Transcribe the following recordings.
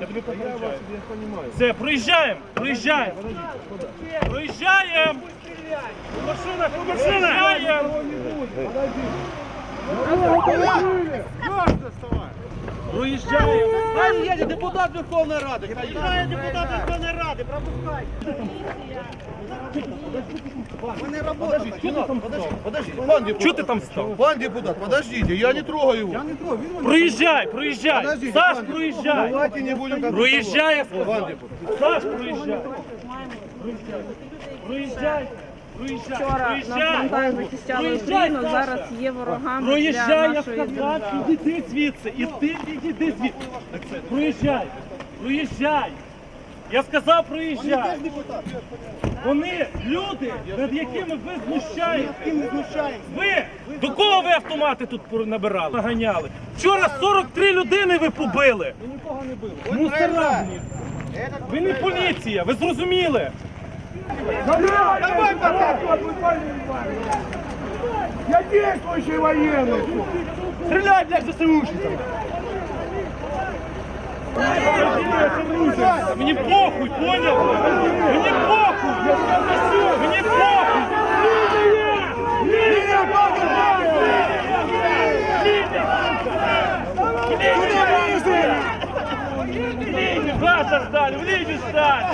Я тобі понимаю. Все, проїжджаємо, проїжджаємо. Проїжджаємо. Машина, проїжджаємо. Проїжджаємо. Хай їде депутат Верховної Ради. Хай їде. Депутат Верховної Ради, пропускай. Вони работають. Подожди, подожди. Пан депутат. Чого ти там став? Пан депутат, подождите, я не трогаю его. Проїжджай, проїжджай. Подождите, Саш, пан проїжджай. Давайте не будем как Проїжджай, я Пан депутат. Саш, проїжджай. Проїжджай. Проїжджай. Вчора на Проїжджай. фронтах захищали Проїжджай, Україну, зараз є ворогами для Проїжджай, я нашої сказав, держави. іди звідси, іди, іди звідси. Проїжджай, проїжджай. Я сказав, проїжджай. Вони люди, над якими ви знущаєтесь. Ви до кого ви автомати тут набирали? Наганяли. Вчора 43 людини ви побили. Ви нікого не били. Мусора. блін. Ви не поліція, ви зрозуміли? Давай пока! Я действующий военный! Стреляй, блядь, ЗСУшников! Мені похуй, понял? Мені похуй! Мені похуй! Линия Куда ждали? В линию стали!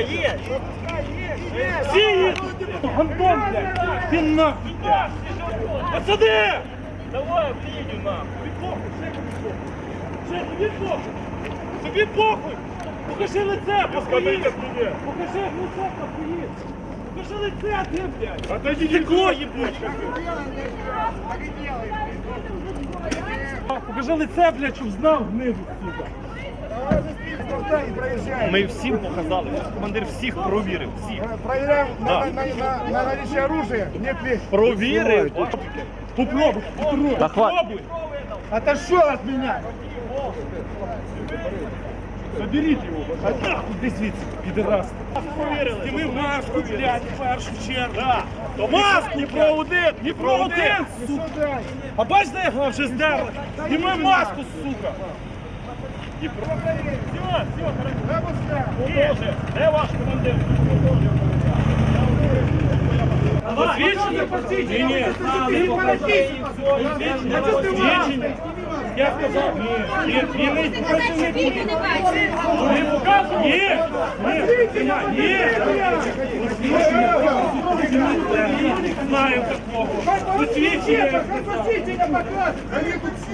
Є! Все, нахуй, блядь! Давай, лінію нахуй! Похуй! Покажи лице, постоїть! Покажи лице, постоїть! Покажи лице, ти, блядь! Отойди, Стекло ебучее! Покажи лице, блядь, щоб знав гниду, сука! Ми всім показали, командир всіх провірив, всіх. Проверяем Да. на, на, на, на наличие оружия. Нет ли... Провірив. Попробуй, попробуй. Отошел от меня! Заберіть його. А нахуй десь звідси, підерас. Зніми маску, блядь, в першу чергу. Да. То маску, Дніпро один, Дніпро один, сука. А бач, де його вже здерли? Зніми маску, сука. Дніпро. Все, все, хорошо. Боже, де ваш командир? Посвідчення? Ні, ні. Посвідчення? Посвідчення? Я сказав, ні, ні, ні, не працівник. Не показуй? Ні, ні, ні. Знаю такого. Посвідчення. Посвятите показывай!